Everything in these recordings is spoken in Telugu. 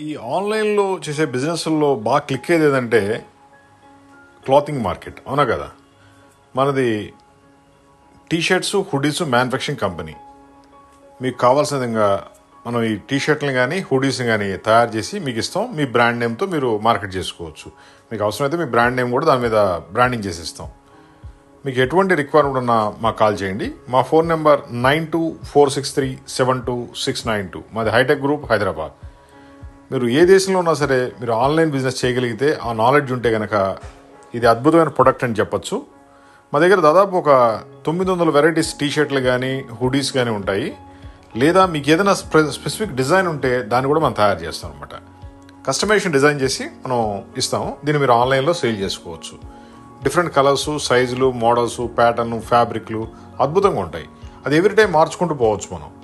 ఈ ఆన్లైన్లో చేసే బిజినెస్లో బాగా క్లిక్ అయ్యేది ఏదంటే క్లాతింగ్ మార్కెట్. అవునా కదా? మనది టీషర్ట్స్ హుడీస్ మ్యానుఫ్యాక్చరింగ్ కంపెనీ. మీకు కావాల్సిన విధంగా మనం ఈ టీ షర్ట్ని కానీ హుడీస్ని కానీ తయారు చేసి మీకు ఇస్తాం. మీ బ్రాండ్ నేమ్తో మీరు మార్కెట్ చేసుకోవచ్చు. మీకు అవసరమైతే మీ బ్రాండ్ నేమ్ కూడా దాని మీద బ్రాండింగ్ చేసి ఇస్తాం మీకు ఎటువంటి రిక్వైర్మెంట్ ఉన్నా మాకు కాల్ చేయండి. మా phone number nine two four six three seven two six nine two. మాది హైటెక్ గ్రూప్ హైదరాబాద్. మీరు ఏ దేశంలో ఉన్నా సరే మీరు ఆన్లైన్ బిజినెస్ చేయగలిగితే ఆ నాలెడ్జ్ ఉంటే కనుక ఇది అద్భుతమైన ప్రొడక్ట్ అని చెప్పొచ్చు. మా దగ్గర దాదాపు ఒక తొమ్మిది వందల వెరైటీస్ టీ షర్ట్లు కానీ హుడీస్ కానీ ఉంటాయి. లేదా మీకు ఏదైనా స్పె- స్పెసిఫిక్ డిజైన్ ఉంటే దాన్ని కూడా మనం తయారు చేస్తాం అనమాట కస్టమైజేషన్ డిజైన్ చేసి మనం ఇస్తాం దీన్ని మీరు ఆన్లైన్లో సేల్ చేసుకోవచ్చు. డిఫరెంట్ కలర్స్ సైజులు మోడల్స్ ప్యాటర్న్ ఫ్యాబ్రిక్లు అద్భుతంగా ఉంటాయి. అది ఎవ్రీ టైం మార్చుకుంటూ పోవచ్చు మనం.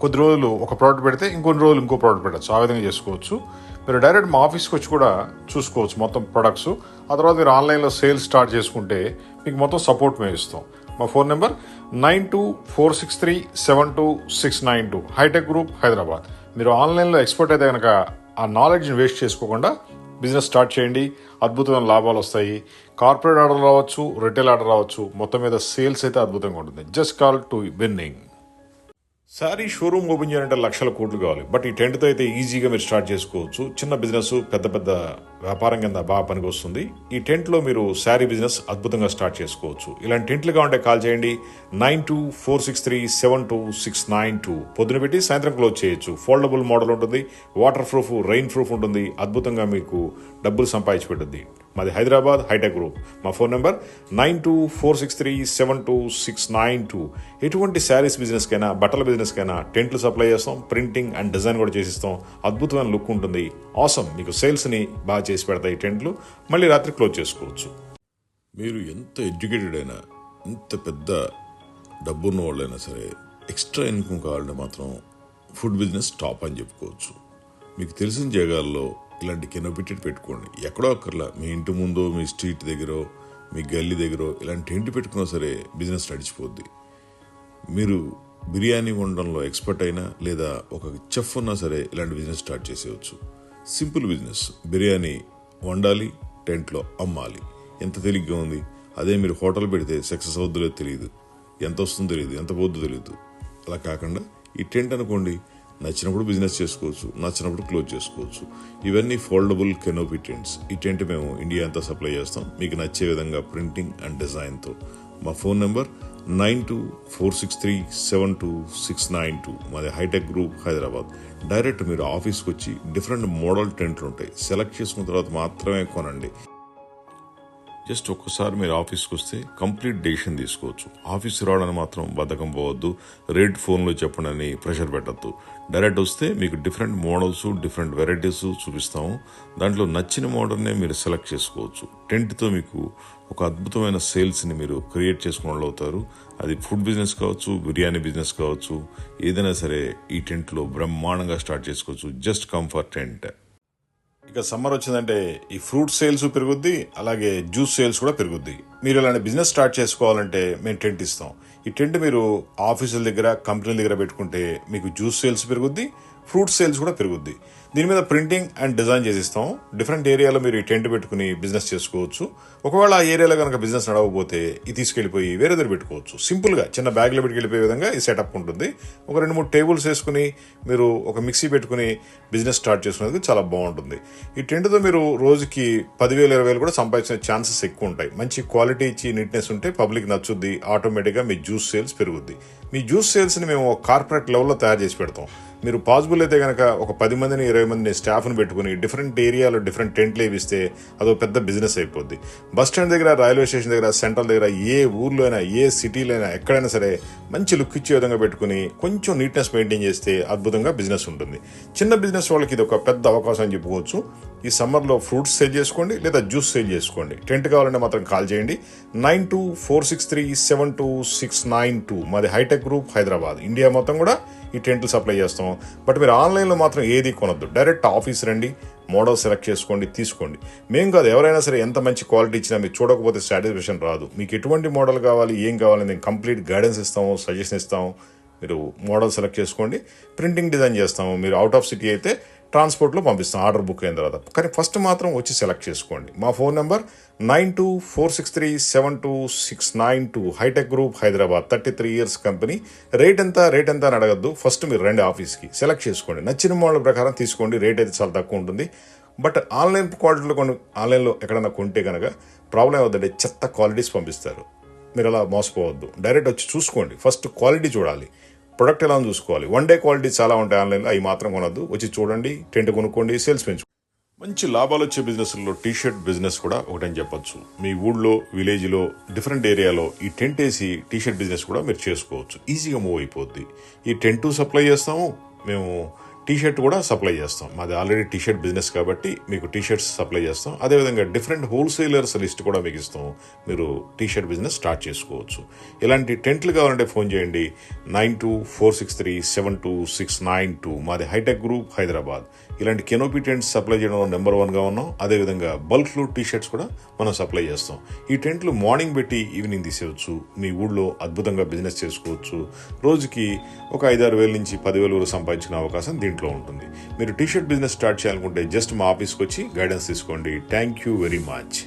కొద్ది రోజులు ఒక ప్రోడక్ట్ పెడితే ఇంకొన్ని రోజులు ఇంకో ప్రోడక్ట్ పెట్టచ్చు. ఆ విధంగా చేసుకోవచ్చు. మీరు డైరెక్ట్ మా ఆఫీస్కి వచ్చి కూడా చూసుకోవచ్చు మొత్తం ప్రొడక్ట్స్ ఆ తర్వాత మీరు ఆన్లైన్లో సేల్స్ స్టార్ట్ చేసుకుంటే మీకు మొత్తం సపోర్ట్ మేము ఇస్తాం. మా phone number nine two four six three seven two six nine two hitech group Hyderabad మీరు ఆన్లైన్లో ఎక్స్పర్ట్ అయితే కనుక ఆ నాలెడ్జ్ని వేస్ట్ చేసుకోకుండా బిజినెస్ స్టార్ట్ చేయండి. అద్భుతమైన లాభాలు వస్తాయి. కార్పొరేట్ ఆర్డర్ రావచ్చు రిటైల్ ఆర్డర్ రావచ్చు. మొత్తం మీద సేల్స్ అయితే అద్భుతంగా ఉంటుంది. Just call to winning sari showroom open చేయాలంటే లక్షల కోట్లు కావాలి. బట్ ఈ టెంట్తో అయితే ఈజీగా మీరు స్టార్ట్ చేసుకోవచ్చు. చిన్న బిజినెస్ పెద్ద పెద్ద వ్యాపారం కింద బాగా పనికి వస్తుంది. ఈ టెంట్లో మీరు శారీ బిజినెస్ అద్భుతంగా స్టార్ట్ చేసుకోవచ్చు. ఇలాంటి టెంట్లు కావాలంటే కాల్ చేయండి. Nine two four six three seven two six nine two పొద్దున పెట్టి సాయంత్రం క్లోజ్ చేయొచ్చు. ఫోల్డబుల్ మోడల్ ఉంటుంది. వాటర్ ప్రూఫ్ రెయిన్ ప్రూఫ్ ఉంటుంది. అద్భుతంగా మీకు డబ్బులు సంపాదించి పెట్టుద్ది. మాది హైదరాబాద్ హైటెక్ గ్రూప్. మా phone number nine two four six three seven two six nine two. ఎటువంటి శారీస్ బిజినెస్కైనా బట్టల బిజినెస్కైనా టెంట్లు సప్లై చేస్తాం ప్రింటింగ్ అండ్ డిజైన్ కూడా చేసిస్తాం. అద్భుతమైన లుక్ ఉంటుంది. ఆసమ్ మీకు సేల్స్ని బాగా చేసి పెడతాయి టెంట్లు. మళ్ళీ రాత్రి క్లోజ్ చేసుకోవచ్చు. మీరు ఎంత ఎడ్యుకేటెడ్ అయినా ఎంత పెద్ద డబ్బున్న వాళ్ళైనా సరే ఎక్స్ట్రా ఇన్కమ్ కావాలంటే మాత్రం ఫుడ్ బిజినెస్ టాప్ అని చెప్పుకోవచ్చు. మీకు తెలిసిన జాగాల్లో ఇలాంటి కెనోపిటెడ్ పెట్టుకోండి. ఎక్కడో అక్కర్లా. మీ ఇంటి ముందో మీ స్ట్రీట్ దగ్గర మీ గల్లీ దగ్గర ఇలాంటి ఇంటి పెట్టుకున్నా సరే బిజినెస్ నడిచిపోద్ది. మీరు బిర్యానీ వండడంలో ఎక్స్పర్ట్ అయినా లేదా ఒక చెఫ్ ఉన్నా సరే ఇలాంటి బిజినెస్ స్టార్ట్ చేసేయచ్చు. Simple business. బిర్యానీ వండాలి టెంట్లో అమ్మాలి. ఎంత తేలిగ్గా ఉంది? అదే మీరు హోటల్ పెడితే సక్సెస్ అవుద్దో తెలియదు. ఎంత వస్తుందో తెలియదు. ఎంత పోద్దో తెలియదు. అలా కాకుండా ఈ టెంట్ అనుకోండి నచ్చినప్పుడు బిజినెస్ చేసుకోవచ్చు నచ్చినప్పుడు క్లోజ్ చేసుకోవచ్చు. ఇవన్నీ ఫోల్డబుల్ కెనోపీ టెంట్స్ ఈ టెంట్ మేము ఇండియా అంతా సప్లై చేస్తాం. మీకు నచ్చే విధంగా ప్రింటింగ్ అండ్ డిజైన్తో మా phone number nine two four six three seven two six nine two మాది హైటెక్ గ్రూప్ హైదరాబాద్. డైరెక్ట్ మీరు ఆఫీస్కి వచ్చి డిఫరెంట్ మోడల్ టెంట్లు ఉంటాయి. సెలెక్ట్ చేసుకున్న తర్వాత మాత్రమే కొనండి. జస్ట్ ఒక్కసారి మీరు ఆఫీస్కి వస్తే కంప్లీట్ డెసిషన్ తీసుకోవచ్చు. ఆఫీస్ రావడానికి మాత్రం బద్ధకం పోవద్దు. రేట్ ఫోన్లో చెప్పండి అని ప్రెషర్ పెట్టద్దు. డైరెక్ట్ వస్తే మీకు డిఫరెంట్ మోడల్స్ డిఫరెంట్ వెరైటీస్ చూపిస్తాము. దాంట్లో నచ్చిన మోడల్నే మీరు సెలెక్ట్ చేసుకోవచ్చు. టెంట్తో మీకు ఒక అద్భుతమైన సేల్స్ని మీరు క్రియేట్ చేసుకున్న అవుతారు అది ఫుడ్ బిజినెస్ కావచ్చు బిర్యానీ బిజినెస్ కావచ్చు ఏదైనా సరే ఈ టెంట్లో బ్రహ్మాండంగా స్టార్ట్ చేసుకోవచ్చు. జస్ట్ కంఫర్ట్ టెంట్ ఇక సమ్మర్ వచ్చిందంటే ఈ ఫ్రూట్ సేల్స్ పెరుగుద్ది అలాగే జ్యూస్ సేల్స్ కూడా పెరుగుద్ది. మీరు ఇలాంటి బిజినెస్ స్టార్ట్ చేసుకోవాలంటే మేము టెంట్ ఇస్తాం. ఈ టెంట్ మీరు ఆఫీసుల దగ్గర కంపెనీల దగ్గర పెట్టుకుంటే మీకు జ్యూస్ సేల్స్ పెరుగుద్ది ఫ్రూట్ సేల్స్ కూడా పెరుగుద్ది. దీని మీద ప్రింటింగ్ అండ్ డిజైన్ చేసిస్తాం. డిఫరెంట్ ఏరియాలో మీరు ఈ టెంట్ పెట్టుకుని బిజినెస్ చేసుకోవచ్చు. ఒకవేళ ఆ ఏరియాలో కనుక బిజినెస్ నడవకపోతే ఇది తీసుకెళ్ళిపోయి వేరే దగ్గర పెట్టుకోవచ్చు సింపుల్గా చిన్న బ్యాగ్లో పెట్టుకెళ్ళిపోయే విధంగా ఈ సెటప్ ఉంటుంది. ఒక రెండు మూడు టేబుల్స్ వేసుకుని మీరు ఒక మిక్సీ పెట్టుకుని బిజినెస్ స్టార్ట్ చేసుకునేందుకు చాలా బాగుంటుంది. ఈ టెంట్తో మీరు రోజుకి పదివేలు ఇరవై వేలు కూడా సంపాదించే ఛాన్సెస్ ఎక్కువ ఉంటాయి. మంచి క్వాలిటీ ఇచ్చి నీట్నెస్ ఉంటే పబ్లిక్ నచ్చుద్ది. ఆటోమేటిక్గా మీ జ్యూస్ సేల్స్ పెరుగుద్ది. మీ జ్యూస్ సేల్స్ని మేము కార్పొరేట్ లెవెల్లో తయారు చేసి పెడతాం. మీరు పాసిబుల్ అయితే కనుక ఒక పది మందిని ఇరవై మందిని స్టాఫ్ని పెట్టుకుని డిఫరెంట్ ఏరియాలో డిఫరెంట్ టెంట్లు వేపిస్తే అదో పెద్ద బిజినెస్ అయిపోద్ది. బస్ స్టాండ్ దగ్గర రైల్వే స్టేషన్ దగ్గర సెంట్రల్ దగ్గర ఏ ఊర్లో అయినా ఏ సిటీలో అయినా ఎక్కడైనా సరే మంచి లుక్ ఇచ్చే విధంగా పెట్టుకుని కొంచెం నీట్నెస్ మెయింటైన్ చేస్తే అద్భుతంగా బిజినెస్ ఉంటుంది. చిన్న బిజినెస్ వాళ్ళకి ఇది ఒక పెద్ద అవకాశం అని చెప్పుకోవచ్చు. ఈ సమ్మర్లో ఫ్రూట్స్ సేల్ చేసుకోండి లేదా జ్యూస్ సేల్ చేసుకోండి. టెంట్ కావాలంటే మాత్రం కాల్ చేయండి. Nine two four six three seven two six nine two. మాది హైటెక్ గ్రూప్ హైదరాబాద్. ఇండియా మొత్తం కూడా ఈ టెంట్లు సప్లై చేస్తాం బట్ మీరు ఆన్లైన్లో మాత్రం ఏది కొనొద్దు. డైరెక్ట్ ఆఫీస్ రండి మోడల్ సెలెక్ట్ చేసుకోండి తీసుకోండి. మేము కాదు ఎవరైనా సరే ఎంత మంచి క్వాలిటీ ఇచ్చినా మీరు చూడకపోతే సాటిస్ఫాక్షన్ రాదు. మీకు ఎటువంటి మోడల్ కావాలి ఏం కావాలి మేము కంప్లీట్ గైడెన్స్ ఇస్తాము సజెషన్ ఇస్తాము. మీరు మోడల్ సెలెక్ట్ చేసుకోండి ప్రింటింగ్ డిజైన్ చేస్తాము. మీరు అవుట్ ఆఫ్ సిటీ అయితే ట్రాన్స్పోర్ట్లో పంపిస్తాం ఆర్డర్ బుక్ అయిన తర్వాత. కానీ ఫస్ట్ మాత్రం వచ్చి సెలెక్ట్ చేసుకోండి. మా phone number nine two four six three seven two six nine two hitech group Hyderabad thirty three years company. Rate ఎంత రేట్ ఎంత అని అడగద్దు. ఫస్ట్ మీరు రండి ఆఫీస్కి. సెలెక్ట్ చేసుకోండి. నచ్చిన మోడల్ ప్రకారం తీసుకోండి. రేట్ అయితే చాలా తక్కువ ఉంటుంది. బట్ ఆన్లైన్ క్వాలిటీలో కొన్ని ఆన్లైన్లో ఎక్కడైనా కొంటే కనుక ప్రాబ్లం అవుతుందంటే చెత్త క్వాలిటీస్ పంపిస్తారు. మీరు అలా మోసపోవద్దు. డైరెక్ట్ వచ్చి చూసుకోండి. ఫస్ట్ క్వాలిటీ చూడాలి. ప్రొడక్ట్ ఎలా చూసుకోవాలి. వన్ డే క్వాలిటీ చాలా ఉంటాయి ఆన్లైన్లో అవి మాత్రం కొనద్దు. వచ్చి చూడండి టెంట్ కొనుక్కోండి సేల్స్ పెంచుకోండి మంచి లాభాలు వచ్చే బిజినెస్లో టీ షర్ట్ బిజినెస్ కూడా ఒకటని చెప్పొచ్చు. మీ ఊళ్ళో విలేజ్లో డిఫరెంట్ ఏరియాలో ఈ టెంట్ వేసి టీ షర్ట్ బిజినెస్ కూడా మీరు చేసుకోవచ్చు. ఈజీగా మూవ్ అయిపోద్ది. ఈ టెంటు సప్లై చేస్తాము మేము టీ షర్ట్ కూడా సప్లై చేస్తాం. మాది ఆల్రెడీ టీ షర్ట్ బిజినెస్ కాబట్టి మీకు టీ షర్ట్స్ సప్లై చేస్తాం. అదేవిధంగా డిఫరెంట్ హోల్సేలర్స్ లిస్ట్ కూడా మీకు ఇస్తాం. మీరు టీ షర్ట్ బిజినెస్ స్టార్ట్ చేసుకోవచ్చు. ఇలాంటి టెంట్లు కావాలంటే ఫోన్ చేయండి. Nine two four six three seven two six nine two మాది హైటెక్ గ్రూప్ హైదరాబాద్ ఇలాంటి కెనోపీ టెంట్స్ సప్లై చేయడంలో నెంబర్ వన్గా ఉన్నాం. అదేవిధంగా బల్క్లో టీ షర్ట్స్ కూడా మనం సప్లై చేస్తాం. ఈ టెంట్లు మార్నింగ్ పెట్టి ఈవినింగ్ తీసేయచ్చు. మీ ఊళ్ళో అద్భుతంగా బిజినెస్ చేసుకోవచ్చు. రోజుకి ఒక ఐదారు వేల నుంచి పదివేల వరకు సంపాదించిన అవకాశం దీంట్లో ఉంటుంది. మీరు టీషర్ట్ బిజినెస్ స్టార్ట్ చేయాలనుకుంటే జస్ట్ మా ఆఫీస్కి వచ్చి గైడెన్స్ తీసుకోండి. Thank you very much